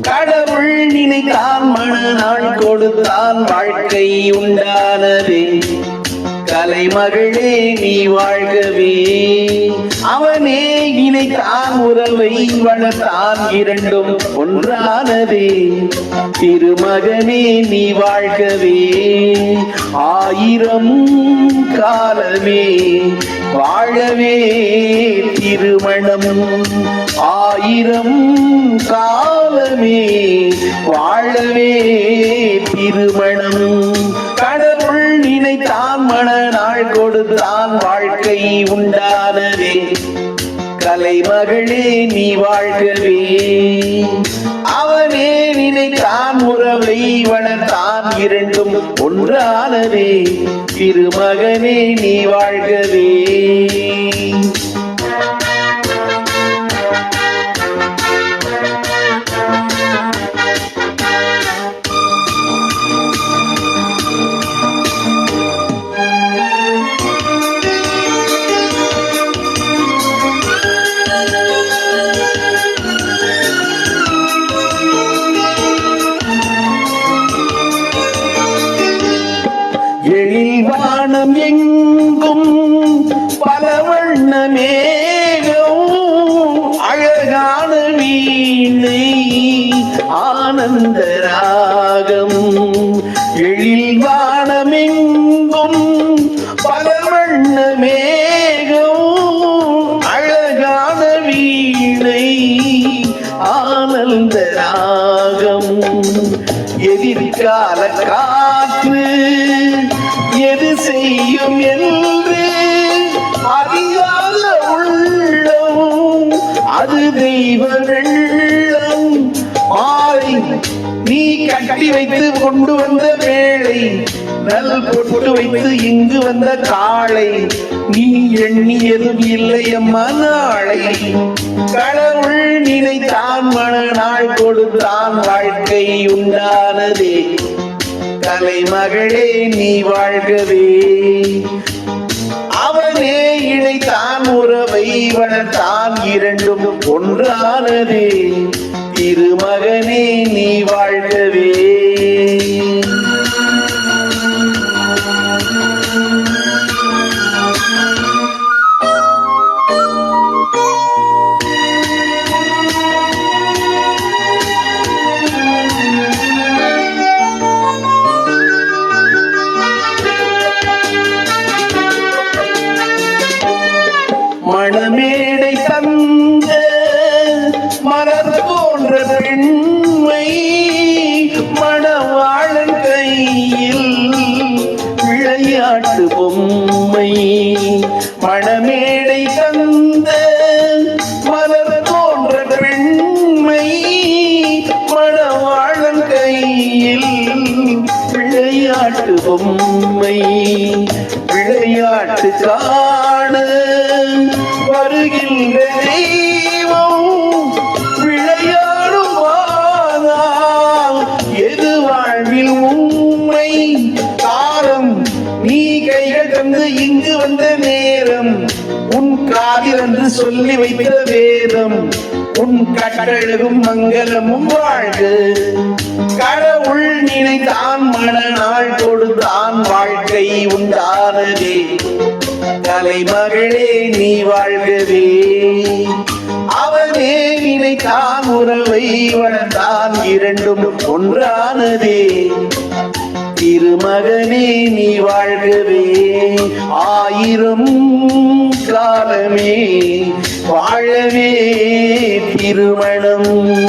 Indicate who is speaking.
Speaker 1: கடவுள் நினைத்தான் மனநாள் கொடுத்தான் வாழ்க்கை உண்டானதே. கலைமகளே நீ வாழ்கவே. அவனே இணைத்தான் உறவை வளர்த்தான் இரண்டும் ஒன்றானதே. திருமகனே நீ வாழ்கவே. ஆயிரம் காலமே வாழவே திருமணம் ஆயிரம் காலமே வாழவே திருமணம் தான் வாழ்க்கை உண்டானதே. கலைமகளே நீ வாழ்கவே. அவனே நினைத்தான் உறவை வளர்த்தான் இரண்டும் ஒன்றானதே. திருமகனே நீ வாழ்கவே. மேகம் அழகான வீணை ஆனந்த ராகம். எழில் வானமெங்கும் எங்கும் மேகம். அழகான வீணை ஆனந்த ராகம். எதிர்கால காற்று அது தெய்வ வெள்ளம் மாலை நீ கட்டி வைத்து கொண்டு வந்த வேளை நல் பொட்டு வைத்து இங்கு வந்த காளை நீ எண்ணியதும் இல்லை அம்மா நாளை. கடவுள் நினைத்தான் மனநாள் கொடுத்தான் வாழ்க்கை உண்டானதே. தலைமகளே நீ வாழ்கவே. தான் உறவை வளர்த்தான் இரண்டும் ஒன்றானதே. திருமகனே நீ வாழ்கவே மணமேடை பொம்மை விளையாட்டு காண வருகின்ற தெய்வம் விளையாடும் எது வாழ்வில் உண்மை? காலம் நீ கைகள் தந்து இங்கு வந்த நேரம் உன் காதில் என்று சொல்லி வைத்த வேதம் உன் கட்டழகும் மங்களமும் வாழ்க. கடவுள் நினைத்தான் மனநாள் கொடுத்தான் வாழ்க்கை உண்டானதே. தலைமகளே நீ வாழ்கவே. அவனே நினைத்தான் உறவை வளர்ந்தான் இரண்டும் ஒன்றானதே. திருமகனே நீ வாழ்கவே. ஆயிரம் காலமே வாழவே திருமணம்